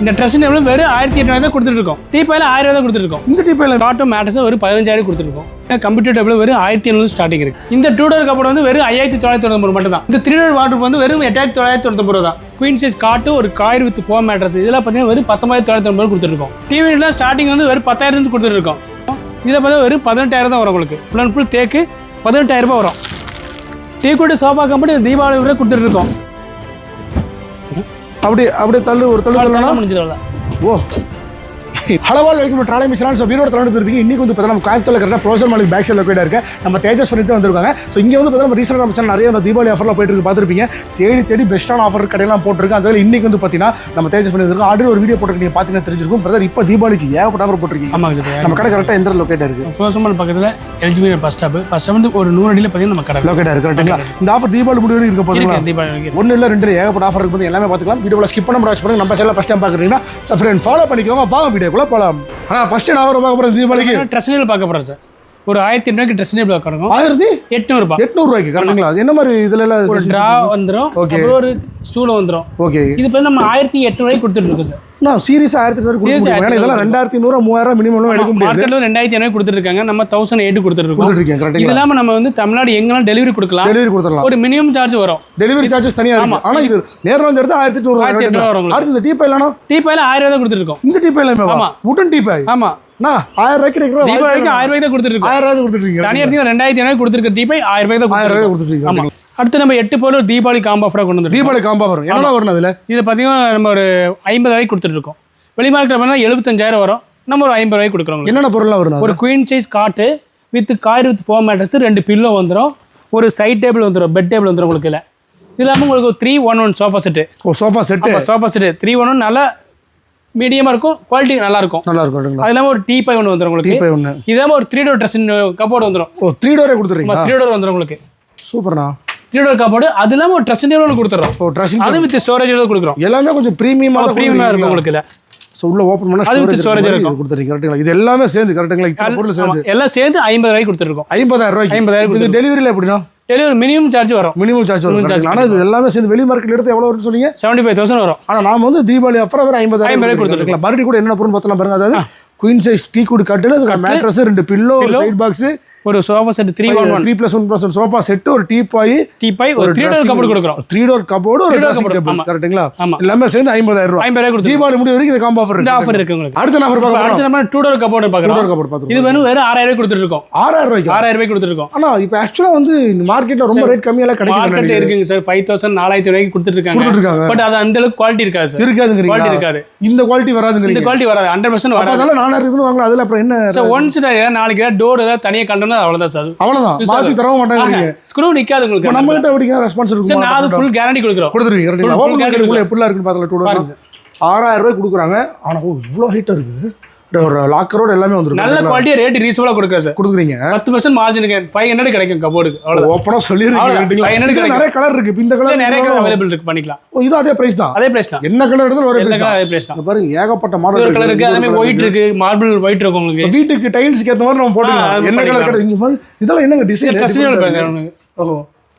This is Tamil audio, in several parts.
இந்த ட்ரெஸ் டேபிள் வெறும் ஆயிரத்தி எட்நூறு தான் கொடுத்துட்டு இருக்கோம். ஆயிரம் தான் கொடுத்துட்டு இருக்கோம். இந்த டீப்பையில் காட்டும் மேட்டர்ஸ் ஒரு பதினஞ்சாயிரம் கொடுத்துருக்கோம் கம்ப்யூட்டர் டேபிள் வெறும் ஆயிரத்தி எழுநூறு ஸ்டார்டிங் இருக்கு. இந்த டூ டோர் கப்போர்ட் வந்து வெறும் ஐயாயிரத்தி தொள்ளாயிரத்தி தொண்ணூறு மட்டும் தான் இந்த த்ரீ டோர் வாட்டர் வந்து வெறும் எட்டாயிரத்தி தொள்ளாயிரத்தி தொண்ணூறு தான். குயின் சைஸ் காட்டு ஒரு கார் வித் ஃபோர் மேட்ரஸ் இதெல்லாம் பார்த்தீங்கன்னா வெறும் பத்தொம்பதாயிரத்தி தொள்ளாயிரத்தி தொண்ணூறு கொடுத்துருக்கோம் டிவிலாம் ஸ்டார்டிங் வந்து வெறும் பத்தாயிரத்து கொடுத்துட்டு இருக்கோம். இதில் பார்த்தா வெறும் பதினெட்டாயிரம் தான் வரும் உங்களுக்கு. ஃபுல் அண்ட் ஃபுல் தேக்கு பதினெட்டாயிரம் ரூபாய் வரும். டீ கூட சோஃபா கம்பெனி தீபாவளி வரை கொடுத்துட்டு இருக்கோம். அப்படி அப்படியே தள்ளு ஒரு தள்ளு தள்ளனா? அவ்வளோதான் ஓ. ஹலவால் வைக்கும் ட்ராலை மிஷினான் ஸோ வீரோட தலை இருப்பீங்க. இன்னைக்கு வந்து பார்த்தா நம்ம கோயம்புத்தூர்ல கரெக்டாக ப்ரோசர் மாலுக்கு பேக் சைடில் போயிட்டு இருக்க நம்ம தேஜஸ் பண்ணி தான் வந்திருக்காங்க. ஸோ இங்கே வந்து பார்த்தா நம்ம ரீசெண்டாக நம்ம நிறைய அந்த தீபாவளி ஆஃபர்லாம் போயிட்டு இருக்கு. பார்த்துருப்பீங்க. தேடி தேடி பெஸ்ட்டான ஆஃபர் கடையெல்லாம் போட்டிருக்கு. அதில் இன்னைக்கு வந்து பார்த்தீங்கன்னா நம்ம தேஜஸ் பண்ணி வந்திருக்கோம் ஆல்ரெடி ஒரு வீடியோ போட்டு நீங்கள் பார்த்தீங்கன்னா தெரிஞ்சிருக்கும். பிரதர் இப்போ தீபாவளிக்கு ஏகப்பட்ட ஆஃபர் போட்டிருக்கீங்க. ஆமாங்க சார் நம்ம கடை கரெக்டாக எந்த லொக்கேட் இருக்கு? ஃபோசமல் பக்கத்தில் LGB bus stop bus stop வந்து ஒரு நூறு அடியில் பார்த்தீங்கன்னா நம்ம கடை. லொக்கேட் இருக்கு. கரெக்டுங்களா இந்த ஆஃபர் தீபாவளி முடிவு இருக்க இருக்கு இருக்கு. ஒன்றும் இல்லை ரெண்டு ஏகப்பட்ட ஆஃபர் இருக்குது எல்லாமே பார்த்துக்கலாம். வீடியோவில் ஸ்கிப் பண்ண முடியாது நம்ம சேனல் ஃபஸ்ட் டைம் பார்க்குறீங்கன்னா சப்ஸ்கிரைப் ஃபாலோ பண்ணிக்கோங்க. பாங்க வீடியோக்குள்ள போகலாம் ஆனால் ஃபஸ்ட்டு நான் ஒரு பார்க்க போகிறேன் தீபாவளிக்கு. ட்ரெஸ் பார்க்க போகிறேன் சார் ஒரு ஆயிரத்தி எட்நூறுக்கு ட்ரெஸ் டேபிள் பார்க்கணும் ஆயிரத்தி எட்நூறுபா. எட்நூறுவாய்க்கு கரெக்டுங்களா? என்ன மாதிரி இதுல எல்லாம் ஒரு ட்ரா வந்துடும். அப்புறம் ஒரு ஸ்டூல் வந்துடும் ஓகே. இது இப்போ நம்ம ஆயிரத்தி எட்நூறுவாய்க்கு கொடுத்துட்டு இருக்கோம் சார் நான் சீரியஸ் ஆயிரத்தி நூறு கொடுக்க இதெல்லாம் ரெண்டாயிரத்தி நூறு மூவாயிரம் மினிமம் எடுக்க முடியாது. மார்க்கெட்டில் ரெண்டாயிரத்தி ஐநூறு கொடுத்துட்டு இருக்காங்க நம்ம தௌசண்ட் எயிட் இருக்கோம் இருக்கேன் இது இல்லாமல் நம்ம வந்து தமிழ்நாடு எங்கெல்லாம் டெலிவரி கொடுக்கலாம். டெலிவரி கொடுத்துடலாம். ஒரு மினிமம் சார்ஜ் வரும். டெலிவரி சார்ஜஸ் தனியா இருக்கு. ஆனா இது நேர்ல வந்து எடுத்து ஆயிரத்தி எட்நூறு ஆயிரத்தி எட்நூறு வரும். அடுத்து இந்த டீப்பை இல்லைனா? டீப்பாயில் ஆயிரம் ரூபாய் இருக்கோம். இந்த டீப்பை இல்லாம ஆமா. உடன் டீப்பை ஆமாம் நான் ஆயிரம் ரூபாய்க்கு தீபாவளிக்கு ஆயிரம் ரூபாய் தான் கொடுத்துட்டு இருக்கோம் ஆயிரம் ரூபாய் கொடுத்துட்டு இருக்கீங்க தனியாக எடுத்தீங்கன்னா ரெண்டாயிரத்தி ஐநூறு கொடுத்துருக்க டீப்பை ஆயிரம் ரூபாய் தான் ஆயிரம் ரூபாய் கொடுத்துட்டு இருக்கீங்க ஆமாம் அடுத்து நம்ம எட்டு பொருள் தீபாவளி காம்போ ஆஃபராக கொண்டு வந்துருக்கோம். தீபாவளி காம்பா என்ன வரும். அதுல? இதில் பார்த்தீங்கன்னா நம்ம ஒரு ஐம்பது ரூபாய்க்கு கொடுத்துட்டு இருக்கோம் வெளி எழுபத்தஞ்சாயிரம் வரும். நம்ம ஒரு ஐம்பது ரூபாய்க்கு கொடுக்குறோம். என்னென்ன பொருள்லாம் வரும் ஒரு குயின் சைஸ் காட்டு வித் கார் வித் ஃபோர் மேட்டர்ஸ் ரெண்டு பில்லோ வந்துடும் ஒரு சைட் டேபிள் வந்துடும் பெட் டேபிள் வந்துடும் உங்களுக்கு இல்லை இது இல்லாமல் உங்களுக்கு three one one sofa set ஓ sofa set sofa set three one one நல்லா மீடியமாக இருக்கும் குவாலிட்டி நல்லா இருக்கும் நல்லா இருக்கும் அது இல்லாமல் ஒரு டீ பை ஒன்று வந்துடும் உங்களுக்கு. டீப்பை ஒன்று இது இல்லாமல் ஒரு த்ரீ டோர் ட்ரெஸ் கப்போர்டு வந்துடும் ஓ த்ரீ டோரே கொடுத்துறீங்களா த்ரீ டோர் வந்துடும் உங்களுக்கு. சூப்பர்ண்ணா. த்ரீ டோர் கப்போர்டு அது இல்லாமல் ஒரு ட்ரெஸ் டேபிள் ஒன்று கொடுத்துறோம் ஓ ட்ரெஸ்ஸிங் அது வித் ஸ்டோரேஜோட கொடுக்குறோம். எல்லாமே கொஞ்சம் ப்ரீமியமாக ப்ரீமியமாக இருக்கும் உங்களுக்கு இல்லை ஸோ உள்ள ஓப்பன் பண்ணா அது with ஸ்டோரேஜ் இருக்கும். கொடுத்துறீங்க கரெக்டுங்களா இது எல்லாமே சேர்ந்து பொருள் சேர்ந்து. எல்லாம் சேர்ந்து ஐம்பது ரூபாய்க்கு கொடுத்துருக்கோம். ஐம்பதாயிரம் ரூபாய்க்கு? ஐம்பதாயிரம் டெலிவரியில் எப்படின்னா டெலிவரி மினிமம் சார்ஜ் வரும். மினிமம் சார்ஜ் வரும். Charge ஆனால் இது எல்லாமே சேர்ந்து வெளி மார்க்கெட் எடுத்து எவ்வளோ வரும்னு சொன்னீங்க? செவன்டி ஃபைவ் தௌசண்ட் வரும். ஆனால் நாம வந்து தீபாவளி அப்புறம் வேறு ஐம்பதாயிரம் ஐம்பதாயிரம் கொடுத்துருக்கலாம். மறுபடியும் கூட என்ன பொருள் பார்த்தலாம் பாருங்க. அதாவது குயின் சைஸ் டீ குடி கட்டில் மேட்ரஸ் ரெண்டு பில்லோ சைட் பாக்ஸ் ஒரு sofa set three one one three plus one plus one sofa set ஒரு டீ பாய் டீ பை ஒரு த்ரீ டோர் கப்போர்டு கொடுக்குறோம். த்ரீ டோர் கபோர்டு ஒரு ட்ரெஸ்ஸிங் டேபிள். கரெக்ட்டுங்களா. எல்லாமே சேர்ந்து ஐம்பதாயிரம் ரூபாய் ஐம்பது ரூபாய் கொடுத்துருக்கோம் தீபாவளி முடிவு வரைக்கும் இந்த காம்போ ஆஃபர் இந்த ஆஃபர் இருக்கு உங்களுக்கு அடுத்த இப்ப பார்க்கலாம் அடுத்து நம்ம டூ டோர் கப்போர்டு டூ பார்க்குறோம். டோர் கபோர்ட் பார்த்துருக்கோம் இது வேணும் வெறும் ஆறாயிரம் ரூபாய் கொடுத்துருக்கோம் ஆறாயிரம் ரூபாய்க்கு? ஆறாயிரம் ரூபாய் கொடுத்துருக்கோம் ஆனா இப்போ ஆக்சுவலா வந்து இந்த மார்க்கெட்ல ரொம்ப ரேட் மார்க்கெட் கிடைக்கும் இருக்குங்க சார். ஃபைவ் தௌசண்ட் நாலாயிரத்தி ரூபாய்க்கு கொடுத்துட்டு இருக்காங்க கொடுத்துட்டு பட் அது அந்த அளவுக்கு குவாலிட்டி இருக்காது சார். குவாலிட்டி இருக்காது. இந்த குவாலிட்டி இந்த வராதுங்கிறீங்க குவாலிட்டி வராது ஹண்ட்ரட் பர்சன்ட் வராது. நாலாயிரம் இருக்குன்னு வாங்கலாம். அதுல அப்புறம் என்ன ஒன்ஸ் நாளைக்கு டோர் ஏதாவது தனியாக கண்டோம்னா அவ்வளோதான் சார். அவ்வளவுதான். மாத்தி தரவும் மாட்டாங்க ஸ்க்ரூ நிக்காது உங்களுக்கு நம்ம கிட்ட எப்படிங்க ரெஸ்பான்ஸ் சார் இருக்கும் நான் ஃபுல் கேரண்டி கொடுக்குறோம். கொடுத்துருவீங்க guarantee. மார்க்கெட் எப்படிலாம் இருக்குன்னு பார்த்தல டூ பாருங்க டோர் ஆறாயிரம் ரூபாய் கொடுக்குறாங்க. ஆனா ஓ இவ்வளோ ஹைட்டா இருக்கு ஒரு லாக்கரோட எல்லாமே வந்துருக்கு நல்ல குவாலிட்டி ரேட் ரீசனபிளா கொடுக்குறேன் சார். கொடுக்குறீங்க? பத்து பர்சன்ட் மார்ஜின் ஃபைவ் ஹண்ட்ரட் கிடைக்கும் கபோர்டுக்கு அவ்வளோதான் ஓப்பனா சொல்லிருக்கீங்க நிறைய கலர் இருக்கு. இந்த கலர் நிறைய கலர் அவைலபிள் இருக்கு. பண்ணிக்கலாம். ஓ இது அதே பிரைஸ் தான்? அதே பிரைஸ் தான். என்ன கலர் எடுத்தாலும் ஒரே பிரைஸ் அதே பிரைஸ் தான். பாருங்க ஏகப்பட்ட மாடல் ஒரு கலர் இருக்கு. அதே ஒயிட் இருக்கு. மார்பிள் ஒயிட் இருக்கும் உங்களுக்கு. வீட்டுக்கு டைல்ஸ்க்கு ஏத்த மாதிரி நம்ம போட்டுக்கலாம். என்ன கலர். கிடைக்கும் இதெல்லாம் என்னங்க டிசைன் ட்ரெஸ்ஸிபிள் பிரைஸ் ஓ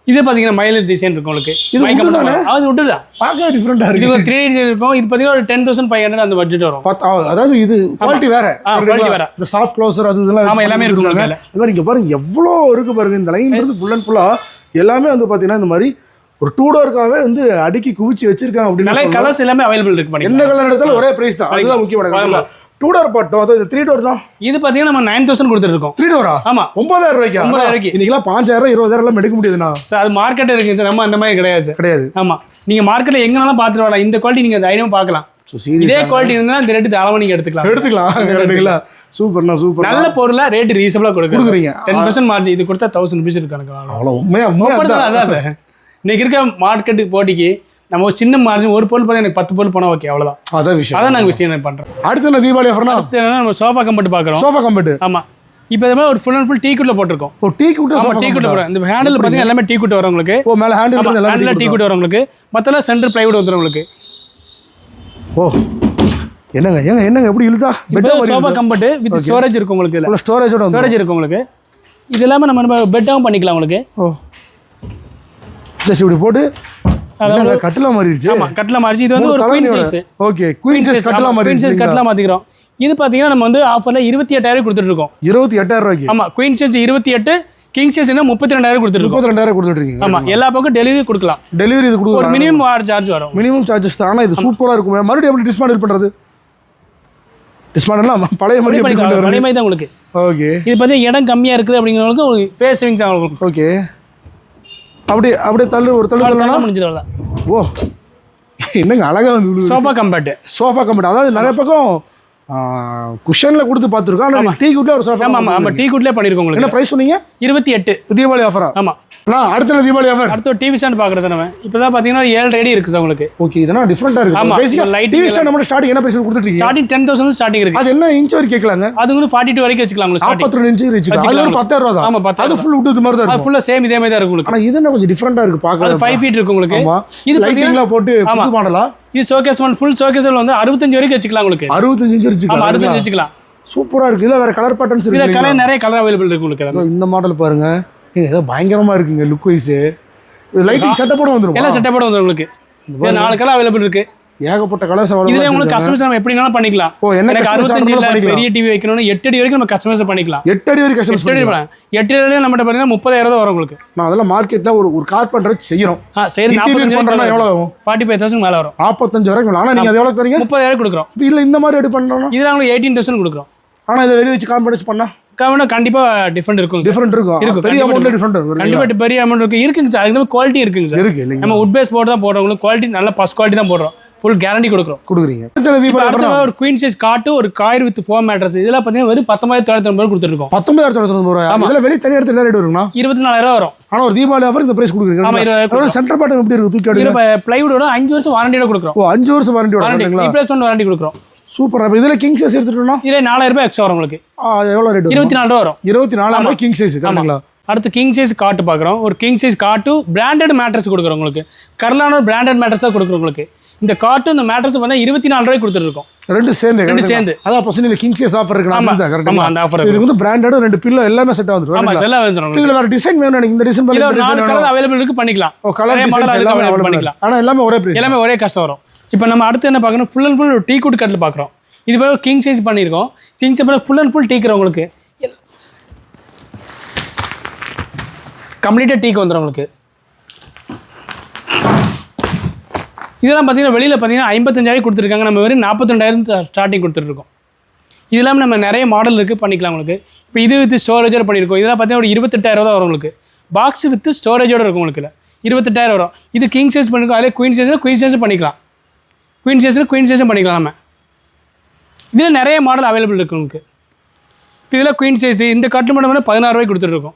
இது பாத்தீங்கன்னா மயில டிசைன் இருக்கும் உங்களுக்கு. இது அது விட்டு தான் பார்க்க டிஃபரெண்டா இது இருக்கு. ஒரு த்ரீ டிசைன் இருக்கும். இது பாத்தீங்கன்னா ஒரு டென் தௌசண்ட் ஃபைவ் ஹண்ட்ரட் அந்த பட்ஜெட் வரும். அதாவது இது குவாலிட்டி வேற. கரெக்ட்டுங்களா? வேற. இந்த சாஃப்ட் க்ளோசர் அது இதெல்லாம் ஆமா, வச்சு எல்லாமே இருக்கும் மாதிரி இங்க பாருங்க எவ்வளோ இருக்கு பாருங்க. இந்த லைன் இருந்து ஃபுல் அண்ட் ஃபுல்லா எல்லாமே வந்து பாத்தீங்கன்னா இந்த மாதிரி ஒரு டூ டோருக்காகவே வந்து அடுக்கி குவிச்சு வச்சிருக்காங்க அப்படின்னு. கலர்ஸ் எல்லாமே அவைலபிள் இருக்கு என்ன கலர் எடுத்தாலும் ஒரே பிரைஸ் தான். அதுதான் முக்கியமான டூ டோர் பட்டம் அதாவது த்ரீ டோர் தான்? இது பாத்தீங்கன்னா நம்ம நைன் தௌசண்ட் கொடுத்துருக்கோம் த்ரீ டோரா ஆமா. ஒன்பதாயிரம் ரூபாய்க்கு? ஒன்பதாயிரம் ரூபாய்க்கு. இன்னைக்கெல்லாம் பாஞ்சாயிரம் இருபதாயிரம் எடுக்க முடியாதுண்ணா. சார் அது மார்க்கெட் இருக்குங்க சார் நம்ம அந்த மாதிரி கிடையாது. கிடையாது. ஆமா. நீங்க மார்க்கெட்ல எங்கனாலும் பார்த்துட்டு வரலாம் இந்த குவாலிட்டி நீங்க தைரியமா பார்க்கலாம். இதே குவாலிட்டி இருந்தா இந்த ரேட்டு தாராளமா நீங்க எடுத்துக்கலாம். எடுத்துக்கலாம். கரெக்டுங்களா? சூப்பர்ண்ணா சூப்பர் நல்ல பொருளா ரேட் ரீசனபிளா கொடுக்குறீங்க. டென் பர்சன்ட் மார்ஜின் இது கொடுத்தா தௌசண்ட் ருபீஸ் இருக்கு கணக்கு. அவ்வளோ உண்மையா அதான் சார் இன்னைக்கு இருக்க மார்க்கெட்டு போட்டிக்கு நம்ம ஒரு சின்ன மார்ஜின் ஒரு பொருள் பார்த்தா எனக்கு பத்து பொருள் போனா ஓகே அவ்வளவுதான். அதான் விஷயம். அதான் நாங்க விஷயம் பண்றோம். அடுத்து என்ன தீபாவளி ஆஃபர்னா அடுத்து என்னன்னா நம்ம சோஃபா கம்பெட் பார்க்குறோம். சோஃபா கம்பெட் ஆமா. இப்போ இது மாதிரி ஒரு ஃபுல் அண்ட் ஃபுல் டீ குட்ல போட்டிருக்கோம். ஓ டீ குட்டு ஆமா சோஃபா டீ குட்ல போகிறோம் இந்த ஹேண்டில் பார்த்தீங்கன்னா எல்லாமே டீ குட் வரும் உங்களுக்கு. ஓ மேல ஹேண்டில் ஹேண்டில் டீ குட் வரும் உங்களுக்கு. மற்றெல்லாம் சென்டர் பிளைவுட் வந்துடும் உங்களுக்கு. ஓ என்னங்க ஏங்க என்னங்க எப்படி இழுத்தா? சோஃபா கம்பெட் வித் ஸ்டோரேஜ் இருக்கும் உங்களுக்கு உள்ள ஸ்டோரேஜோட ஸ்டோரேஜ் இருக்கும் உங்களுக்கு. இது இல்லாமல் நம்ம நம்ம பெட்டாகவும் பண்ணிக்கலாம் உங்களுக்கு. ஓ. ஜஸ்ட் இப்படி போட்டு அதாவது கட்டில மாறிடுச்சு? ஆமா கட்டில மாறிச்சு இது வந்து ஒரு queen size okay queen size கட்டில குயின் சைஸ் கட்டில மாத்திக்கிறோம். இது பாத்தீங்கன்னா நம்ம வந்து ஆஃபர்ல இருபத்தி எட்டாயிரம் கொடுத்துட்டு இருக்கோம் இருபத்தி எட்டாயிரம் ரூபாய்க்கு? ஆமா குயின் சைஸ் இருபத்தி எட்டு கிங் சைஸ் முப்பத்தி ரெண்டாயிரம் கொடுத்துட்டு இருக்கோம் முப்பத்தி ரெண்டாயிரம் கொடுத்துட்டு இருக்கீங்க ஆமா எல்லா பக்கம் டெலிவரி கொடுக்கலாம். டெலிவரி இது ஒரு கொடுக்குறாங்க மினிமம் சார்ஜ் வரும். மினிமம் சார்ஜஸ் தான். ஆனா இது சூப்பரா இருக்கும். மறுபடியும் எப்படி டிஸ்மாண்டில் பண்றது? டிஸ்மாண்டில் பழைய மாதிரி அதே மாதிரி தான் உங்களுக்கு. ஓகே இது பார்த்தீங்கன்னா இடம் கம்மியா இருக்குது அப்படிங்கிறவங்களுக்கு ஃபேஸ் சேவிங்ஸ் ஆகும் ஓகே அப்படியே அப்படியே தள்ளு ஒரு தள்ளு தள்ளலாம் அவ்வளோ ஓ என்னங்க அழகா வந்து சோஃபா கம்பேர்ட் சோஃபா கம்பெனி அதாவது நிறைய பக்கம் குஷன்ல கொடுத்து பார்த்துருக்கோம். ஆனால் டீ குட்ல ஒரு சோஃபா ஆமா ஆமா ஆமா. டீ குட்லேயே பண்ணியிருக்கோம் என்ன உங்களுக்கு ப்ரைஸ் சொன்னீங்க? இருபத்தி எட்டு. தீபாவளி ஆஃபரா ஆமா. நான் அடுத்த தீபாவளி ஆஃபர் அடுத்து டிவி ஸ்டாண்ட் பார்க்குறேன் சார் நம்ம. இப்போ தான் பார்த்தீங்கன்னா ஏழு ரெடி இருக்குது சார் உங்களுக்கு. ஓகே இதெல்லாம் டிஃப்ரெண்டா இருக்கு. ஆமா, பேசிக்கா இந்த lighting டிவி ஸ்டாண்ட் நம்ம ஸ்டார்டிங் என்ன பிரைஸ் கொடுத்துட்டு இருக்கீங்க ஸ்டார்டிங் டென் தௌசண்ட் ஸ்டார்டிங் இருக்கு. அது என்ன இன்ச் வரைக்கும் கேட்கலாங்க? அது வந்து ஃபார்ட்டி டூ வரைக்கும் வச்சுக்கலாம் உங்களுக்கு நாற்பத்தி ரெண்டு இன்ச்சு வச்சுக்கலாம். அது ஒரு. பத்தாயிரம் ரூபா தான் ஆமா, பத்தாயிரம் அது ஃபுல் விட்டு மாதிரி தான் ஃபுல்லாக சேம் இதே மாதிரி தான் இருக்கும் உங்களுக்கு. ஆனா இது என்ன கொஞ்சம் டிஃப்ரெண்டா இருக்கு அது பார்க்க ஃபைவ் ஃபீட் இருக்கு உங்களுக்கு. இது லைட்டிங்லாம் போட்டு மாடலா இது ஷோகேஸ் ஒன் ஃபுல் ஷோகேஸ் வந்து அறுபத்தஞ்சு வரைக்கும் வச்சுக்கலாம் உங்களுக்கு. அறுபத்தஞ்சு இன்ச் ஆமா அறுபத்தஞ்சு வச்சுக்கலாம். சூப்பரா இருக்கு. இதுல வேற கலர் பேட்டர்ன்ஸ் இதுல இருக்கு கலர் நிறைய கலர் அவைலபிள் இருக்கு உங்களுக்கு. இந்த மாடல் பாருங்க. ஏங்க, ஏதோ பயங்கரமா இருக்குங்க லுக் வைஸ் லைட்டிங் செட்டப்போட வந்துரும்? எல்லாம் செட்டப்போட வந்து உங்களுக்கு. நாலு கலர் அவைலபிள் இருக்கு. ஏகப்பட்ட கலர்ஸ் இதுல உங்களுக்கு கஸ்டமைஸ் நம்ம எப்படி பண்ணிக்கலாம். ஓ என்ன அறுபத்தஞ்சு இல்ல பண்ணிக்கலாம். பெரிய டிவி வைக்கணும்னு எட்டு அடி வரைக்கும் நம்ம கஸ்டமைஸ் பண்ணிக்கலாம். எட்டு அடி வரைக்கும் கஸ்டமைஸ் பண்ணலாம். எட்டு அடி வரைக்கும். நம்மகிட்ட பார்த்தீங்கன்னா முப்பதாயிரம் தான் வரும் உங்களுக்கு. நான் அதெல்லாம் மார்க்கெட்ல ஒரு ஒரு கார் பண்றது செய்யறோம். ஆ சரி இன்டீரியர் பண்றோம்னா நாற்பத்தஞ்சு எவ்வளவு ஆகும் ஃபார்ட்டி ஃபைவ் தௌசண்ட் மேலே வரும். நாற்பத்தஞ்சு வரைக்கும் ஆனா நீங்க அது எவ்வளவு தரீங்க? முப்பதாயிரம் கொடுக்குறோம். இல்ல இந்த மாதிரி எடு பண்றோம்னா இதில் உங்களுக்கு எயிட்டீன் தௌசண்ட் கொடுக்குறோம். ஆனா இதை வெளிய வச்சு காம்படிச்சு பண்ணா? கவனா கண்டிப்பா டிஃபரெண்ட் இருக்கும். டிஃபரெண்ட் இருக்கும். இருக்கும், பெரிய அமௌண்ட்ல டிஃபரெண்ட் இருக்கும்? கண்டிப்பா பெரிய அமௌண்ட் இருக்கு இருக்குங்க சார். அதுக்கு குவாலிட்டி இருக்குங்க சார். இருக்கு நம்ம உட் பேஸ் போட்டு தான் போடுறோம். உங்களுக்கு குவாலிட்டி நல்ல ஃபஸ்ட் குவாலிட்டி தான் போடுறோம். ஃபுல் கேரண்டி கொடுக்குறோம். கொடுக்குறீங்க. ஒரு குயின் சைஸ் காட்டு ஒரு கார் வித் ஃபோர் மேட்ரஸ் இதெல்லாம் பார்த்தீங்கன்னா வெறும் பத்தொன்பதாயிரத்தி தொள்ளாயிரத்தி ஒன்பது கொடுத்துருக்கோம். பத்தொன்பதாயிரத்தி தொண்ணூத்தி ரூபாய்? இதுல வெளிய தனி இடத்துல ரேட் வருங்கண்ணா இருபத்தி நாலாயிரம் வரும். ஆனா ஒரு தீபாவளி ஆஃபர் இந்த பிரைஸ் கொடுக்குறீங்க. சென்டர் பாட்டம் எப்படி இருக்கு? தூக்கி அடுங்க. பிளைவுடோட அஞ்சு வருஷம் வாரண்டியோட கொடுக்குறோம். ஓ அஞ்சு வருஷம் வாரண்டி வாரண்டி வருங்களா ரீப்ளேஸ்மெண்ட் வாரண்டி கொடுக்குறோம். சூப்பர். அப்ப இதுல கிங் சைஸ் எடுத்துட்டோம்னா? இதே நாலாயிரம் ரூபாய் எக்ஸ்ட்ரா வரும் உங்களுக்கு. ஆ, எவ்வளவு ரேட் இருபத்தி நாலு ரூபா வரும். இருபத்தி நாலாம் ரூபாய் கிங் சைஸ் கரெக்டுங்களா அடுத்து கிங் சைஸ் காட்டு பார்க்குறோம் ஒரு கிங் சைஸ் காட்டு பிராண்டட் மேட்ரஸ் கொடுக்குறோம் உங்களுக்கு. கர்லான பிராண்டட் மேட்ரஸ் தான் கொடுக்குறோம் உங்களுக்கு. இந்த காட்டு இந்த மேட்ரஸ் பார்த்தா இருபத்தி நாலு ரூபாய்க்கு கொடுத்துருக்கோம் ரெண்டு சேர்ந்து ரெண்டு? சேர்ந்து. அதான் அப்போ சொன்னீங்க கிங் சைஸ் ஆஃபர் இருக்கு ஆமா, கரெக்ட்டுங்களா அந்த offer இதுக்கு வந்து பிராண்டட் ரெண்டு பில்லோ எல்லாமே செட் வந்துரும் ஆமா? செல்லாம் வந்துடும் இதுல வேற டிசைன் வேணும் எனக்கு இந்த டிசைன் பண்ணி ஒரு நாலு கலர் அவைலபிள் இருக்கு பண்ணிக்கலாம். ஓ கலர் எல்லாமே available available பண்ணிக்கலாம். ஆனா எல்லாமே ஒரே பிரைஸ் எல்லாமே ஒரே கஷ்டம் வரும். இப்போ நம்ம அடுத்து என்ன பார்க்கணும்? Full and full teak wood கட்டில் பார்க்குறோம். இது போல கிங் சைஸ் பண்ணியிருக்கோம். King size full and full டீக்கிற உங்களுக்கு. கம்ப்ளீட்டாக டீக்கு வந்துடும் உங்களுக்கு. இதெல்லாம் பார்த்தீங்கன்னா வெளியில் பார்த்தீங்கன்னா ஐம்பத்தஞ்சாயிரம் கொடுத்துருக்காங்க. நம்ம வெறும் நாற்பத்தெண்டாயிரம் ஸ்டார்டிங் கொடுத்துருக்கோம் இது இல்லாமல் நம்ம நிறைய மாடல் இருக்குது பண்ணிக்கலாம் உங்களுக்கு. இப்போ இது வித் ஸ்டோரேஜோட பண்ணியிருக்கோம். இதெல்லாம் பார்த்தீங்கன்னா ஒரு இருபத்தெட்டாயிரம் தான் வரும் உங்களுக்கு. பாக்ஸ் வித் ஸ்டோரேஜோட இருக்கும் உங்களுக்கு. இல்லை இருபத்தெட்டாயிரம் வரும். இது கிங் சைஸ் பண்ணிருக்கோம். அதே குயின் சைஸில் குயின் சைஸும் பண்ணிக்கலாம். குயின் சைஸில் குயின் சைஸும் பண்ணிக்கலாம் நம்ம. இதில் நிறைய மாடல் அவைலபிள் இருக்குது உங்களுக்கு. இதில் குயின் சைஸ் இந்த காட்டு மட்டும் வந்து பதினாறு ரூபாய்க்கு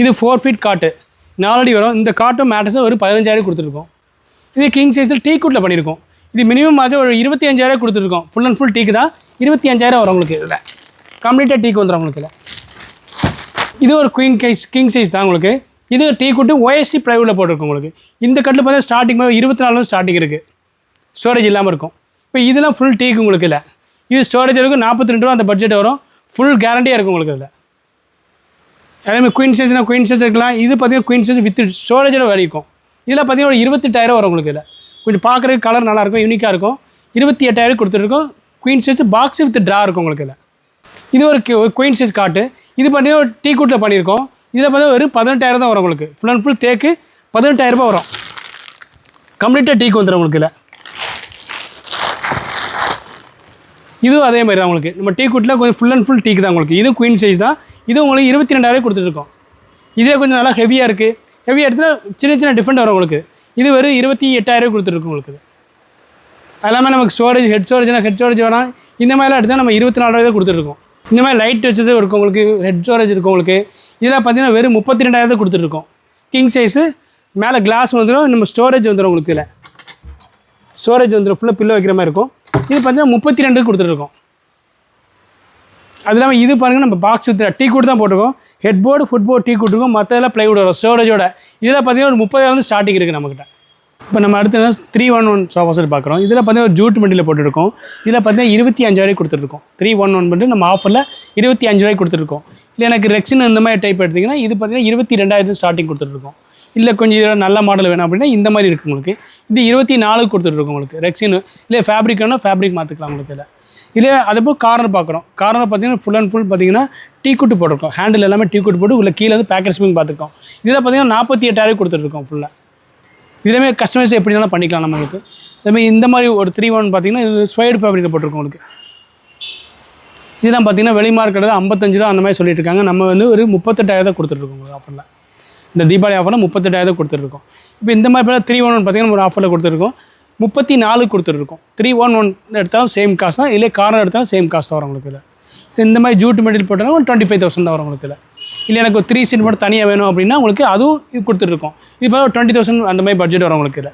இது ஃபோர் ஃபீட் காட்டு நாலடி வரும். இந்த காட்டும் மேட்டஸும் ஒரு பதினஞ்சாயிரம் கொடுத்துருக்கோம் இது கிங் சைஸில் டீ குட்டில் பண்ணியிருக்கோம் இது மினிமம் மாதம் ஒரு இருபத்தி அஞ்சாயிரம் கொடுத்துருக்கோம். ஃபுல் அண்ட் ஃபுல் டீக்கு தான் இருபத்தி அஞ்சாயிரம் வரும் உங்களுக்கு இதில். கம்ப்ளீட்டாக டீக்கு வந்துடும் உங்களுக்கு இதில். இது ஒரு குயின் கைஸ் கிங் சைஸ் தான் உங்களுக்கு. இது டீ குட்டு ஓஎஸ்சி ப்ரைவேட்டில் போட்டிருக்கும் உங்களுக்கு. இந்த கட்டில் பார்த்தா ஸ்டார்டிங் இருபத்தி நாலு ஸ்டார்டிங் இருக்குது ஸ்டோரேஜ் இல்லாமல் இருக்கும். இப்போ இதெல்லாம் ஃபுல் டீக்கு உங்களுக்கு இல்லை இது ஸ்டோரேஜ் இருக்கும் நாற்பத்தி ரெண்டு ரூபா அந்த பட்ஜெட் வரும். ஃபுல் கேரண்டியாக இருக்கும் உங்களுக்கு இதில். அதேமாதிரி குயின் சைஸ்னால் குயின் சைஸ் இருக்கலாம். இது பார்த்தீங்கன்னா குயின் சைஸ் வித் ஸ்டோரேஜில் வரைக்கும். இருக்கும் இதில் பார்த்தீங்கன்னா ஒரு இருபத்தெட்டாயிரம் வரும் உங்களுக்கு இதில். கொஞ்சம் பார்க்குறதுக்கு கலர் நல்லாயிருக்கும் யூனிக்காக இருக்கும். இருபத்தி எட்டாயிரம் கொடுத்துருக்கோம். Queen size box with drawer இருக்கும் உங்களுக்கு இதில். இது ஒரு குயின் சைஸ் காட்டு இது பார்த்தீங்கன்னா ஒரு டீ கூட்டில் பண்ணியிருக்கோம். இதில் பார்த்தீங்கன்னா ஒரு பதினெட்டாயிரம் தான் வரும் உங்களுக்கு. ஃபுல் அண்ட் ஃபுல் தேக்கு பதினெட்டாயிரம் ரூபாய் வரும். கம்ப்ளீட்டாக டீக்கு வந்துடும் உங்களுக்கு இதில். இதுவும் அதே மாதிரி தான் உங்களுக்கு. நம்ம டீ குட்டில் கொஞ்சம் ஃபுல் அண்ட் ஃபுல் டீக்கு தான் உங்களுக்கு. இது குயின் சைஸ் தான். இது உங்களுக்கு இருபத்தி ரெண்டாயிரம் கொடுத்துருக்கோம். இதே கொஞ்சம் நல்லா ஹெவியாக இருக்குது ஹெவி இடத்துல சின்ன சின்ன டிஃப்ரெண்ட் வரும் உங்களுக்கு. இது வெறும் இருபத்தி எட்டாயிரம் கொடுத்துருக்கு உங்களுக்கு. அது இல்லாமல் நமக்கு ஸ்டோரேஜ் ஹெட் ஸ்டோரேஜ்னா ஹெட் ஸ்டோரேஜ் வேணாம். இந்த மாதிரிலாம் எடுத்தால் நம்ம இருபத்தி நாலு ரூபாய் கொடுத்துருக்கோம். இந்த மாதிரி லைட் வச்சது இருக்கும் உங்களுக்கு ஹெட் ஸ்டோரேஜ் இருக்கும் உங்களுக்கு. இதெல்லாம் பார்த்தீங்கன்னா வெறும் முப்பத்தி ரெண்டாயிரம் தான் கொடுத்துருக்கோம். கிங் சைஸு மேலே கிளாஸ் வந்துடும் நம்ம ஸ்டோரேஜ் வந்துடும் உங்களுக்கு இதில். ஸ்டோரேஜ் வந்துடும் ஃபுல்லாக பில்லோ வைக்கிற மாதிரி இருக்கும். இது பார்த்தீங்கன்னா முப்பத்தி ரெண்டு கொடுத்துருக்கோம். அது இல்லாமல் இது பாருங்கள் நம்ம பாக்ஸ் வித் டீ கூட்டு தான் போட்டிருக்கோம். Head board foot board teak கூட்டுக்கும் மற்றதெல்லாம் ப்ளைவுட் வரும் ஸ்டோரேஜோட இதில் பார்த்தீங்கன்னா ஒரு முப்பதாயிரம் ஸ்டார்டிங் இருக்குது நம்மக்கிட்ட இப்போ நம்ம அடுத்து three one one sofa set பார்க்குறோம் இதில் பார்த்தீங்கன்னா ஒரு ஜூட் மண்டியில் போட்டுருக்கோம். இதில் பார்த்தீங்கன்னா இருபத்தி அஞ்சாயிரம் கொடுத்துருக்கோம். த்ரீ ஒன் ஒன் பண்ணிட்டு நம்ம ஆஃபரில் இருபத்தி அஞ்சு கொடுத்துருக்கோம். இல்லை எனக்கு ரெக்ஸின் இந்த மாதிரி டைப் எடுத்திங்கன்னா இது பார்த்தீங்கன்னா இருபத்தி ரெண்டாயிரத்து ஸ்டார்டிங் கொடுத்துருக்கோம். இல்லை கொஞ்சம் இதில் நல்ல மாடல் வேணும் அப்படின்னா இந்த மாதிரி இருக்குது உங்களுக்கு. இது இருபத்தி நாலு கொடுத்துட்ருக்கோம் உங்களுக்கு. ரெக்ஸின் இல்லை ஃபேப்ரிக் வேணால் ஃபேப்ரிக் மாற்றிக்கலாம் உங்களுக்கு இதில். இதே அதே போல் கார்னர் பார்க்குறோம். கார்னர் பார்த்தீங்கன்னா ஃபுல் அண்ட் ஃபுல் பார்த்தீங்கன்னா டீ குட்டு போட்டிருக்கோம். ஹேண்டில் எல்லாமே டீ குட்டு போட்டு உள்ள கீழே வந்து பேக்கெட் ஸ்பிங் பார்த்துருக்கோம். இதில் பார்த்தீங்கன்னா நாற்பத்தி எட்டாயிரம் கொடுத்துருக்கோம் ஃபுல்லாக இதுலேயுமே கஸ்டமைஸ் எப்படினாலும் பண்ணிக்கலாம் நம்மளுக்கு அதேமாதிரி இந்த மாதிரி ஒரு த்ரீ ஒன் பார்த்தீங்கன்னா இது ஸ்வைடு ஃபேப்ரிக் போட்டிருக்கோம் உங்களுக்கு. இதெல்லாம் பார்த்தீங்கன்னா வெளி மார்க்கெட்டில் ஐம்பத்தஞ்சு ரூபா அந்த மாதிரி சொல்லிட்டு இருக்காங்க. நம்ம வந்து ஒரு முப்பத்தெட்டாயிரம் தான் கொடுத்துட்ருக்கோம் உங்களுக்கு ஆஃபரில் இந்த தீபாவளி ஆஃபரில் முப்பத்தெட்டாயிரம் கொடுத்துருக்கோம். இப்போ இந்த மாதிரி த்ரீ ஒன் பார்த்தீங்கன்னா ஒரு ஆஃபரில் கொடுத்துருக்கோம். முப்பத்தி நாலு கொடுத்துருக்கோம். த்ரீ ஒன் ஒன் எடுத்தாலும் சேம் காசு தான். இல்லை கார்னர் எடுத்தாலும் சேம் காசு தான் வரும் உங்களுக்கு இல்லை இந்த மாதிரி ஜூட் மெட்டீரியல் போட்டாலும் ஒரு டுவெண்ட்டி ஃபைவ் தௌசண்ட் தான் வரும் உங்களுக்கு இல்லை இல்லை எனக்கு த்ரீ சீட் மட்டும் தனியாக வேணும் அப்படின்னா உங்களுக்கு அதுவும் இது கொடுத்துருக்கோம். இப்போ டுவெண்ட்டி தௌசண்ட் அந்த மாதிரி பட்ஜெட் வரும் உங்களுக்கு இல்லை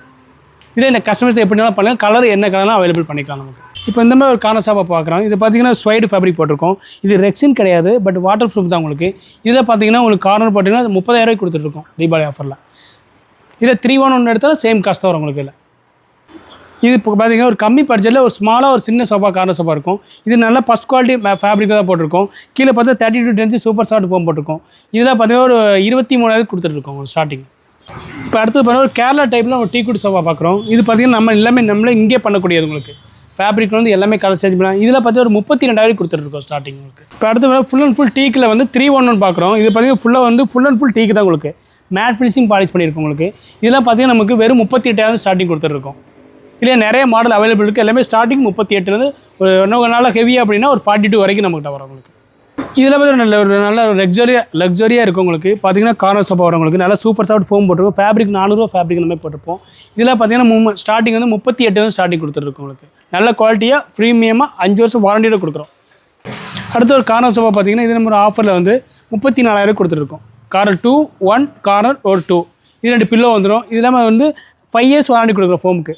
இதே இந்த கஸ்டமர்ஸ் எப்படினாலும் பண்ணலாம். கலர் என்ன கலர்லாம் அவைலபிள் பண்ணிக்கலாம் நமக்கு. இப்போ இந்த மாதிரி ஒரு கார்னர் ஷாப்பை பார்க்குறோம். இது பார்த்தீங்கன்னா ஸ்வைடு ஃபேப்ரிக் போட்டிருக்கோம். இது ரெக்ஸின் கிடையாது பட் வாட்டர் ப்ரூஃப் தான் உங்களுக்கு. இதில் பார்த்தீங்கன்னா உங்களுக்கு கார்னர் போட்டிங்கன்னா முப்பதாயிரம் கொடுத்துருக்கோம் தீபாவளி ஆஃபரில் இதில் த்ரீ ஒன் ஒன்று எடுத்தாலும் சேம் காஸ்ட் தான் வரும் உங்களுக்கு இல்லை இது இப்போ பார்த்தீங்கன்னா ஒரு கம்மி பட்ஜெட்டில் ஒரு ஸ்மாலாக ஒரு சின்ன சோஃபா கார்னர் சோஃபா இருக்கும். இது நல்லா ஃபஸ்ட் குவாலிட்டி ஃபேப்ரிக் தான் போட்டிருக்கோம். கீழே பார்த்தா thirty two density super soft foam போட்டிருக்கோம். இதில் பார்த்தீங்கன்னா ஒரு இருபத்தி மூணாயிரம் கொடுத்துட்ருக்கோம் ஒரு ஸ்டார்டிங் இப்போ அடுத்து பார்த்தீங்கன்னா ஒரு கேரளா டைப்பில் ஒரு டீ குட் சோஃபா பார்க்குறோம் இது பார்த்தீங்கன்னா நம்ம எல்லாமே நம்மளே இங்கே பண்ணக்கூடியது உங்களுக்கு. ஃபேப்ரிக் வந்து எல்லாமே கலர் சேஞ்ச் பண்ணலாம். இதில் பார்த்தீங்கன்னா ஒரு முப்பத்தி ரெண்டாயிரம் கொடுத்துருக்கோம் ஸ்டார்டிங் உங்களுக்கு. இப்போ அடுத்து ஃபுல் அண்ட் ஃபுல் டீக்கில் வந்து த்ரீ ஒன் ஒன் பார்க்குறோம் இது பார்த்தீங்கன்னா ஃபுல்லாக வந்து ஃபுல் அண்ட் ஃபுல் டீக்கு தான் உங்களுக்கு. மேட் ஃபினிஷிங் பாலிஷ் பண்ணியிருக்கோம் உங்களுக்கு. இதெல்லாம் பார்த்தீங்கன்னா நமக்கு வெறும் முப்பத்தி எட்டாயிரம் ஸ்டார்டிங் கொடுத்துருக்கோம் இல்லையா நிறைய மாடல் அவைலபிள் இருக்குது எல்லாமே ஸ்டார்டிங் முப்பத்தி எட்டுலேருந்து ஒரு இன்னும் நாளாக ஹெவியாக அப்படின்னா ஒரு ஃபார்ட்டி டூ வரைக்கும் நம்மகிட்ட வரும் உங்களுக்கு. இதில் பார்த்தீங்கன்னா நல்ல ஒரு நல்ல ஒரு லக்ஸரியாக லக்ஸரியாக இருக்கும் உங்களுக்கு. பார்த்தீங்கன்னா கார்னர் சோஃபா வரவங்களுக்கு உங்களுக்கு. நல்லா சூப்பர் சாஃப்ட் ஃபோம் போட்டிருக்கும். ஃபேப்ரிக் நானூறுரூவா ஃபேப்ரிக் நம்ம போட்டிருப்போம். இதில் பார்த்தீங்கன்னா மூ ஸ்டார்டிங் வந்து முப்பத்தி எட்டு வந்து ஸ்டார்டிங் கொடுத்துருக்கோம் உங்களுக்கு. நல்ல குவாலிட்டியாக ப்ரீமியமாக அஞ்சு வருஷம் வாரண்டியோட கொடுக்குறோம். அடுத்து ஒரு கார்னர் சோஃபா பார்த்தீங்கன்னா இது நம்ம ஒரு ஆஃபரில் வந்து முப்பத்தி நாலாயிரம் கொடுத்துருக்கோம் கார்னர் டூ ஒன் கார்னர் ஒரு டூ இது ரெண்டு பில்லோ வந்துடும் இது இல்லாமல் வந்து ஃபைவ் இயர்ஸ் வாரண்டி கொடுக்குறோம் ஃபோமுக்கு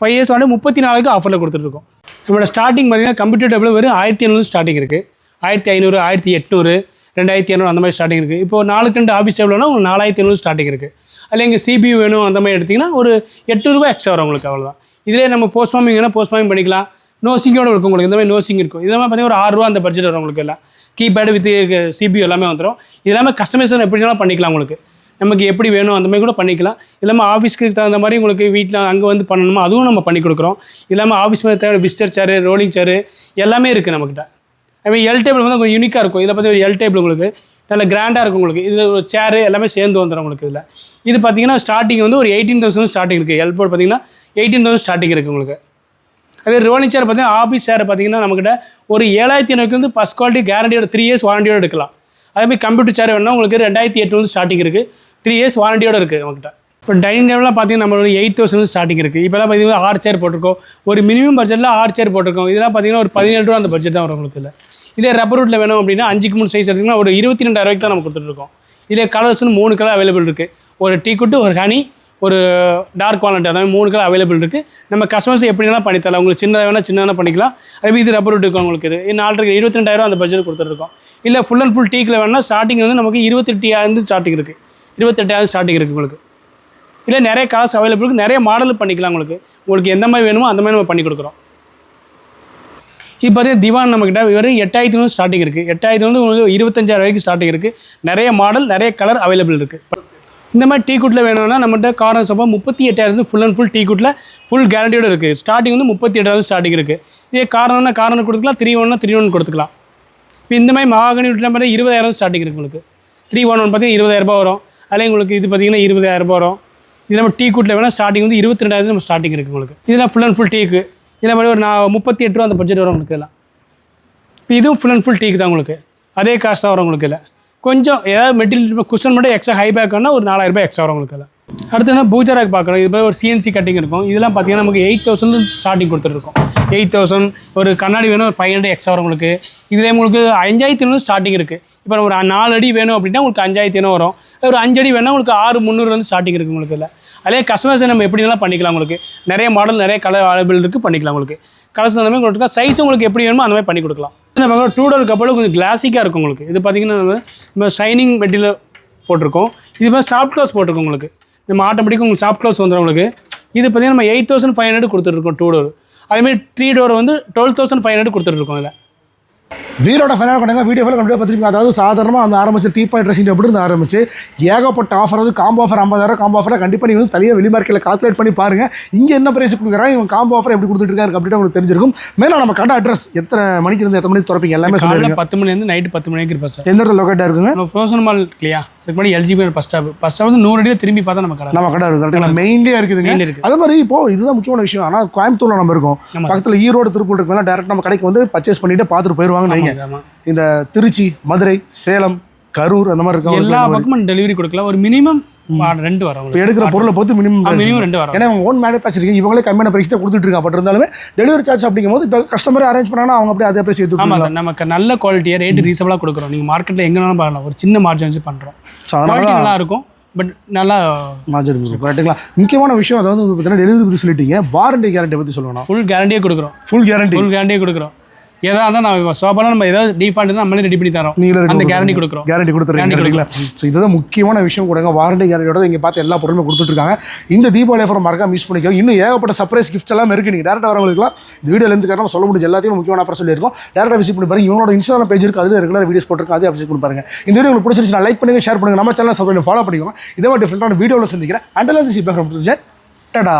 ஃபைவ் இயர்ஸ் வாரண்டி முப்பத்தி நாலுக்கு ஆஃபரில் கொடுத்துட்ருக்கோம் நம்மளோட ஸ்டார்டிங் பார்த்தீங்கன்னா கம்ப்யூட்டர் டேபிள் வெறும் ஆயிரத்தி ஐநூறு ஸ்டார்டிங் இருக்குது ஆயிரத்தி ஐநூறு ஆயிரத்தி எட்நூறு ரெண்டாயிரத்தி இரநூறு அந்த மாதிரி ஸ்டார்டிங் இருக்குது இப்போ நாலுக்கு ரெண்டு ஆஃபீஸ் டேபிள்னா உங்களுக்கு நாலாயிரத்தி ஐநூறு ஸ்டார்டிங் இருக்குது அதில் எங்கள் சிபியூ வேணும் அந்த மாதிரி எடுத்திங்கன்னா ஒரு எட்நூறுபா எக்ஸ்ட்ரா வரும் உங்களுக்கு அவ்வளோதான் இதிலே நம்ம போஸ்ட் ஃபார்மிங் வேணால் போஸ்ட் ஃபார்மிங் பண்ணிக்கலாம் நோசிங்கோட இருக்கும் உங்களுக்கு. இந்த மாதிரி நோசிங் இருக்கும். இதெல்லாம் பார்த்தீங்கன்னா ஒரு ஆறுரூவா அந்த பட்ஜெட் வரும் உங்களுக்கு எல்லாம். கீபேடு வித் சிபியூ எல்லாமே வந்துடும் இது எல்லாமே கஸ்டமைசேஷன் எப்படினாலும் பண்ணிக்கலாம் உங்களுக்கு. நமக்கு எப்படி வேணும் அந்த மாதிரி கூட பண்ணிக்கலாம். இல்லாமல் ஆஃபீஸ்க்கு தகுந்த மாதிரி உங்களுக்கு வீட்டில் அங்கே வந்து பண்ணணுமோ அதுவும் நம்ம பண்ணி கொடுக்குறோம். இல்லாமல் ஆஃபீஸ் மாதிரி தேவை விஸ்டர் சேரு ரோலிங் சேரு எல்லாமே இருக்குது நம்மக்கிட்ட அதுமாதிரி எல் டேபிள் வந்து கொஞ்சம் யூனிக்காக இருக்கும். இதை பற்றி ஒரு எல் டேபிள் உங்களுக்கு நல்ல கிராண்டாக இருக்கும் உங்களுக்கு. இது ஒரு சேரு எல்லாமே சேர்ந்து வந்துடும் உங்களுக்கு இதில். இது பார்த்தீங்கன்னா ஸ்டார்டிங் வந்து ஒரு எயிட்டீன் தௌசண்ட் ஸ்டார்டிங் இருக்குது எல்போர்ட் பார்த்தீங்கன்னா எயிட்டீன் தௌசண்ட் ஸ்டார்டிங் இருக்குது உங்களுக்கு. அதே ரோலிங் சேர் பார்த்தீங்கன்னா ஆஃபீஸ் சேர் பார்த்தீங்கன்னா நம்மக்கிட்ட ஒரு ஏழாயிரத்தி ஐநூறுக்கு வந்து ஃபஸ்ட் குவாலிட்டி கேரண்டியோட த்ரீ இயர்ஸ் வாரண்டியோட எடுக்கலாம். அதேமாதிரி கம்ப்யூட்டர் சேர் வேணும்னா உங்களுக்கு ரெண்டாயிரத்தி எட்டு வந்து ஸ்டார்டிங் இருக்குது த்ரீ இயர்ஸ் வாரண்டியோட இருக்குது நம்மகிட்ட இப்போ டைனிங் டேபிளாக பார்த்தீங்கன்னா நம்மளோட எயிட் தௌசண்ட் ஸ்டார்டிங் இருக்குது இப்போலாம் பார்த்தீங்கன்னா ஆறு சேர் போட்டிருக்கோம். ஒரு மினிமம் பட்ஜெட்டில் ஆறு சேர் போட்டிருக்கோம். இதெல்லாம் பார்த்தீங்கன்னா ஒரு பதினேழு ரூபா அந்த பட்ஜெட் தான் வரும் உங்களுக்கு இல்லை இதே ரப்பர் ரூட்டில் வேணும் அப்படின்னா அஞ்சுக்கு மூணு சைஸ் எடுத்திங்கன்னா ஒரு இருபத்தி ரெண்டாயிரம் தான் நம்ம கொடுத்துட்ருக்கோம் இதே கலர்ஸ்னு மூணு கலர் அவைலபிள் இருக்குது ஒரு டீ குட்டு ஒரு ஹனி ஒரு டார்க் வாலண்ட் அதாவது மூணு கலர் அவைலபிள் இருக்குது நம்ம கஸ்டமர்ஸ் எப்படி வேணால் பண்ணித்தரலாம். உங்களுக்கு சின்னதாக வேணால் சின்னதாக பண்ணிக்கலாம். அதே இது ரப்பர் இருக்கும் உங்களுக்கு இது. நாலு இருபத்தி ரெண்டாயிரம் அந்த பட்ஜெட் கொடுத்துருக்கோம் இல்லை ஃபுல் அண்ட் ஃபுல் டீக்கில் வேணால் ஸ்டார்டிங் வந்து நமக்கு இருபத்தெட்டாயிரம் ஸ்டார்டிங் இருக்குது இருபத்தெட்டாயிரம் ஸ்டார்டிங் இருக்குது உங்களுக்கு. இல்லை நிறைய காசு அவைலபிள் இருக்குது நிறைய மாடல் பண்ணிக்கலாம் உங்களுக்கு. உங்களுக்கு எந்த மாதிரி வேணுமோ அந்த மாதிரி நம்ம பண்ணி கொடுக்குறோம். இப்போ பார்த்தீங்கன்னா திவான் நம்மக்கிட்ட வெறும் எட்டாயிரத்தி நூறு ஸ்டார்டிங் இருக்குது எட்டாயிரத்தி வந்து உங்களுக்கு இருபத்தஞ்சாயிரம் வரைக்கும் ஸ்டார்டிங் இருக்குது நிறைய மாடல் நிறைய கலர் அவைலபிள் இருக்குது இந்த மாதிரி டீ குட்டில் வேணும்னா நம்மகிட்ட காரம் சோஃபா முப்பத்தி எட்டாயிரத்து ஃபுல் அண்ட் ஃபுல் டீ குட்டில் ஃபுல் கேரண்டியோடு இருக்குது ஸ்டார்டிங் வந்து முப்பத்தி எட்டாயிரம் ஸ்டார்டிங் இருக்குது இதே காரணம்னா காரணம் கொடுத்துக்கலாம். த்ரீ ஒன்னா த்ரீ ஒன் கொடுத்துக்கலாம். இப்போ இந்த மாதிரி மகாகனி வீட்டில் பார்த்தீங்கன்னா இருபதாயிரம் ஸ்டார்டிங் இருக்குது உங்களுக்கு. த்ரீ ஒன் ஒன் பார்த்தீங்கன்னா இருபதாயிரம் ரூபாய் வரும். அதில் உங்களுக்கு இது பார்த்தீங்கன்னா இருபதாயிரம் ரூபாய் வரும். இது நம்ம டீ கூட்டில் வேணால் ஸ்டார்டிங் வந்து இருபத்தி ரெண்டாயிரம் நம்ம ஸ்டார்டிங் இருக்குது உங்களுக்கு. இதெல்லாம் ஃபுல் அண்ட் ஃபுல் டீக்கு இதில் மாதிரி ஒரு நான் முப்பத்தி எட்டு ரூபா அந்த பட்ஜெட் வரும் உங்களுக்கு இதெல்லாம். இப்போ இதுவும் ஃபுல் அண்ட் ஃபுல் டீக்கு தான் உங்களுக்கு. அதே காஸ்ட் தான் வரும் உங்களுக்கு இல்லை கொஞ்சம் ஏதாவது மெட்டீரியல் குஷன் மட்டும் எக்ஸ்ட்ரா ஹை பேக் வேணால் ஒரு நாலாயிரம் ரூபாய் எக்ஸ்ட்ரா வரும் உங்களுக்கு இல்லை அடுத்து என்ன? பூஜராக் பார்க்குறோம். இது மாதிரி ஒரு சிஎன்சி கட்டிங் இருக்கும். இதெல்லாம் பார்த்தீங்கன்னா நமக்கு எயிட் தௌசண்ட் ஸ்டார்டிங் கொடுத்துருக்கோம். எயிட் தௌசண்ட் ஒரு கண்ணாடி வேணும் ஒரு ஃபைவ் ஹண்ட்ரட் எக்ஸ்ட்ரா வரும் உங்களுக்கு. இதில் உங்களுக்கு அஞ்சாயிரத்தி ஐநூறு ஸ்டார்டிங் இருக்குது இப்போ ஒரு நாலு அடி வேணும் அப்படின்னா உங்களுக்கு அஞ்சாயிரத்தி ஐநூறு வரும். ஒரு அஞ்சு அடி வேணால் உங்களுக்கு ஆறு முந்நூறுலேருந்து வந்து ஸ்டார்டிங் இருக்குது உங்களுக்கு இல்லை அதே கஸ்டமர்ஸை நம்ம எப்படினாலும் பண்ணிக்கலாம் உங்களுக்கு? நிறைய மாடல் நிறைய கலர் அவைலபிள் இருக்குது பண்ணிக்கலாம் உங்களுக்கு. கலர்ஸ் அந்த மாதிரி கொடுத்துக்கலாம் சைஸ் உங்களுக்கு எப்படி வேணுமோ அந்த மாதிரி பண்ணி கொடுக்கலாம். நம்ம டூ டோர் கப்பலும் கொஞ்சம் கிளாசிக்காக இருக்கும் உங்களுக்கு. இது பார்த்தீங்கன்னா நம்ம நம்ம ஷைனிங் மெட்டீரியல் போட்டிருக்கோம். இது மாதிரி சாஃப்ட் க்ளோஸ் போட்டிருக்கோம் உங்களுக்கு. நம்ம ஆட்டோமேட்டிக்காக உங்களுக்கு சாஃப்ட் க்ளோஸ் வந்துடும் உங்களுக்கு. இது பார்த்தீங்கன்னா நம்ம எயிட் தௌசண்ட் ஃபைவ் ஹண்ட்ரட் கொடுத்துருக்கோம் டூ டோர் அதேமாதிரி த்ரீ டோர் வந்து டுவெல் தௌசண்ட் ஃபைவ் ஹண்ட்ரட் கொடுத்துட்ருக்கோம் இதில் வீரோட ஃபைனல் கொண்டாங்க. வீடியோ ஃபைனல் கண்டிப்பாக பார்த்துருப்பீங்க. அதாவது சாதாரணமாக அந்த ஆரம்பிச்சு டீ பாய் ட்ரெஸ்ஸிங் எப்படி இருந்து ஆரம்பிச்சு ஏகப்பட்ட ஆஃபர் வந்து காம்போ ஆஃபர் ஐம்பதாயிரம் காம்போ ஆஃபரை கண்டிப்பாக நீங்கள் வந்து தனியாக வெளி மார்க்கெட்டில் கால்குலேட் பண்ணி பாருங்க. இங்கே என்ன பிரைஸ் கொடுக்குறாங்க இவன் காம்போ ஆஃபர் எப்படி கொடுத்துட்டு இருக்காரு அப்படின்னு உங்களுக்கு தெரிஞ்சிருக்கும். மேலும் நம்ம கடை அட்ரஸ் எத்தனை மணிக்கு இருந்து எத்தனை மணிக்கு திறப்பீங்க? எல்லாமே காலைல சொல்லுங்க பத்து மணிலேருந்து நைட்டு பத்து மணிக்கு இருப்போம் சார். எந்த இடத்துல லொக்கேட்டாக இருக்குங்க? ஃப்ரோசன் மால் இல்லையா? அதுக்கு முன்னாடி LGB bus stop bus stop வந்து நூறு அடியில் திரும்பி பார்த்தா நம்ம கடை. நம்ம கடை இருக்கு. கரெக்டாக மெயின்லேயே இருக்குதுங்க. அதே மாதிரி இப்போ இதுதான் முக்கியமான விஷயம். ஆனால் கோயம்புத்தூர்ல நம்ம இருக்கோம். பக்கத்தில் ஈரோடு திருப்பூர் இருக்குனால டேரக்ட் நம்ம கடைக்கு வந்து பர்ச்சேஸ் பண்ணிட்டு பார்த்துட்டு போயிடுவாங்க ஆமா. இந்த திருச்சி மதுரை சேலம் கரூர் அந்த மாதிரி எல்லா இருக்கவங்க பக்கமும் டெலிவரி கொடுக்கலாம். ஒரு மினிமம் ரெண்டு வரும் இப்போ எடுக்கிற பொருளை பொறுத்து மினிமம் மினிமம் ரெண்டு வரும். ஏன்னா ஓன் மேனுஃபேக்சரிங் இவங்களே கம்மியான பிரைஸ் தான் கொடுத்துட்டு இருக்காங்க. பட் இருந்தாலுமே டெலிவரி சார்ஜ் அப்படிங்கும் போது இப்போ கஸ்டமர் அரேஞ்ச் பண்ணாங்கன்னா அவங்க அப்படியே அதே பிரைஸ் ஆமா எடுத்துக்கலாம் சார். நமக்கு நல்ல குவாலிட்டியாக ரேட் ரீசனபிளாக கொடுக்குறோம். நீங்கள் மார்க்கெட்டில் எங்கே வேணாலும் பார்க்கலாம் ஒரு சின்ன மார்ஜின் வச்சு பண்ணுறோம் குவாலிட்டி நல்லா இருக்கும். பட் நல்லா மாஜர் கரெக்டுங்களா முக்கியமான விஷயம் அதாவது பார்த்தீங்கன்னா டெலிவரி பற்றி சொல்லிட்டீங்க. வாரண்டி கேரண்டி பற்றி சொல்லணும். ஃபுல் கேரண்டியே கொடுக்குறோம். ஃபுல் கேரண்டி ஃபுல் கேரண்டியே கொடுக்குறோம். ஏதாவது அதான் நான் சோப்பாலாம் நம்ம ஏதாவது டிஃபால்ட் நம்மளே ரெடி பண்ணி தரோம். நீங்களே அந்த கேரண்டி கொடுக்குறோம். கேரண்டி கரெக்டுங்களா ஸோ இதுதான் முக்கியமான விஷயம் கொடுங்க. வாரண்டி கேரண்டியோட இங்கே பார்த்து எல்லா பொருளுமே கொடுத்துட்ருக்காங்க இந்த தீபாவளி ஆஃபர் மறக்காம மிஸ் பண்ணிக்கோ இன்னும் ஏகப்பட்ட சர்ப்ரைஸ் கிஃப்ட்ஸ் எல்லாம் இருக்கு. நீங்கள் டேரக்டாக வரவங்களுக்குலாம் இந்த வீடியோல இருந்து காரணம் சொல்ல முடிஞ்ச எல்லாத்தையும் முக்கியமான ஆஃபர் சொல்லியிருக்கோம். டேரக்டாக விசிட் பண்ணி பாருங்க. இவங்களோட இன்ஸ்டாகிராம் பேஜ் இருக்கு. அதில் ரெகுலர் வீடியோஸ் போட்டிருக்கோம் அதே அப்டேட் பண்ணி பாருங்க. இந்த வீடியோ உங்களுக்கு பிடிச்சிருச்சுன்னா லைக் பண்ணுங்க ஷேர் பண்ணுங்க. நம்ம சேனல் சப்ஸ்கிரைப் ஃபாலோ பண்ணிக்கோங்க. இதே மாதிரி டிஃப்ரெண்டான வீடியோவில் சந்திக்கிறேன். அண்டல் சி பேக் டடா